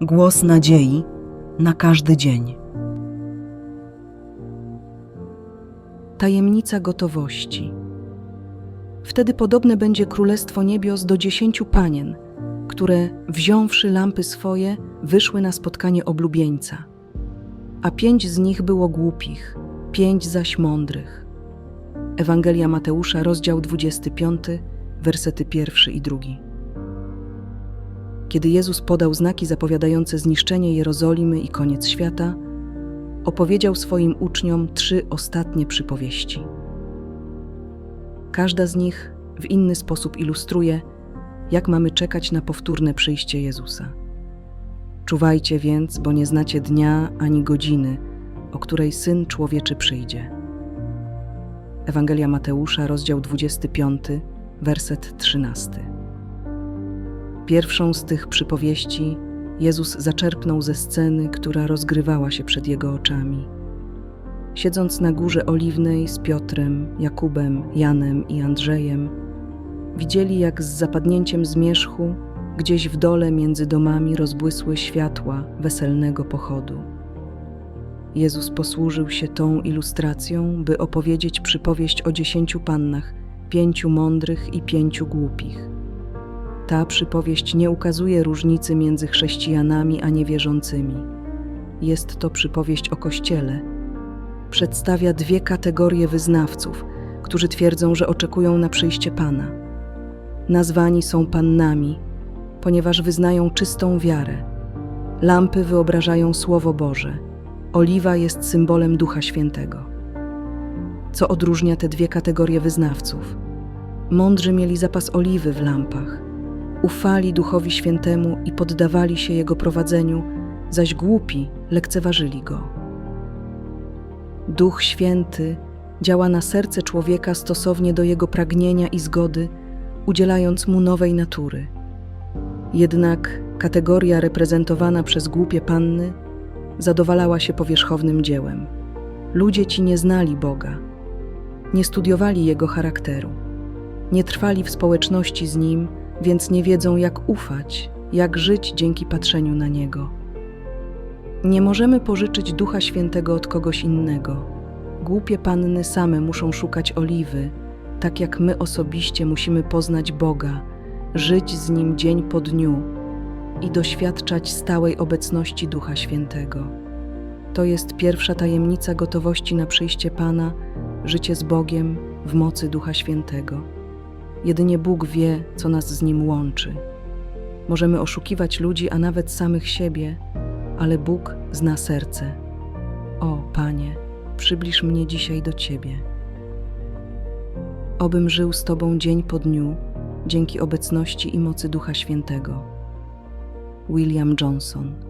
Głos nadziei na każdy dzień. Tajemnica gotowości. Wtedy podobne będzie królestwo niebios do dziesięciu panien, które, wziąwszy lampy swoje, wyszły na spotkanie oblubieńca. A pięć z nich było głupich, pięć zaś mądrych. Ewangelia Mateusza, rozdział 25, wersety pierwszy i drugi. Kiedy Jezus podał znaki zapowiadające zniszczenie Jerozolimy i koniec świata, opowiedział swoim uczniom trzy ostatnie przypowieści. Każda z nich w inny sposób ilustruje, jak mamy czekać na powtórne przyjście Jezusa. Czuwajcie więc, bo nie znacie dnia ani godziny, o której Syn Człowieczy przyjdzie. Ewangelia Mateusza, rozdział 25, werset 13. Pierwszą z tych przypowieści Jezus zaczerpnął ze sceny, która rozgrywała się przed jego oczami. Siedząc na górze oliwnej z Piotrem, Jakubem, Janem i Andrzejem, widzieli, jak z zapadnięciem zmierzchu gdzieś w dole między domami rozbłysły światła weselnego pochodu. Jezus posłużył się tą ilustracją, by opowiedzieć przypowieść o dziesięciu pannach, pięciu mądrych i pięciu głupich. Ta przypowieść nie ukazuje różnicy między chrześcijanami a niewierzącymi. Jest to przypowieść o Kościele. Przedstawia dwie kategorie wyznawców, którzy twierdzą, że oczekują na przyjście Pana. Nazwani są pannami, ponieważ wyznają czystą wiarę. Lampy wyobrażają Słowo Boże. Oliwa jest symbolem Ducha Świętego. Co odróżnia te dwie kategorie wyznawców? Mądrzy mieli zapas oliwy w lampach, ufali Duchowi Świętemu i poddawali się Jego prowadzeniu, zaś głupi lekceważyli Go. Duch Święty działa na serce człowieka stosownie do jego pragnienia i zgody, udzielając mu nowej natury. Jednak kategoria reprezentowana przez głupie panny zadowalała się powierzchownym dziełem. Ludzie ci nie znali Boga, nie studiowali Jego charakteru, nie trwali w społeczności z Nim, więc nie wiedzą, jak ufać, jak żyć dzięki patrzeniu na Niego. Nie możemy pożyczyć Ducha Świętego od kogoś innego. Głupie panny same muszą szukać oliwy, tak jak my osobiście musimy poznać Boga, żyć z Nim dzień po dniu i doświadczać stałej obecności Ducha Świętego. To jest pierwsza tajemnica gotowości na przyjście Pana, życie z Bogiem w mocy Ducha Świętego. Jedynie Bóg wie, co nas z Nim łączy. Możemy oszukiwać ludzi, a nawet samych siebie, ale Bóg zna serce. O, Panie, przybliż mnie dzisiaj do Ciebie. Obym żył z Tobą dzień po dniu, dzięki obecności i mocy Ducha Świętego. William Johnson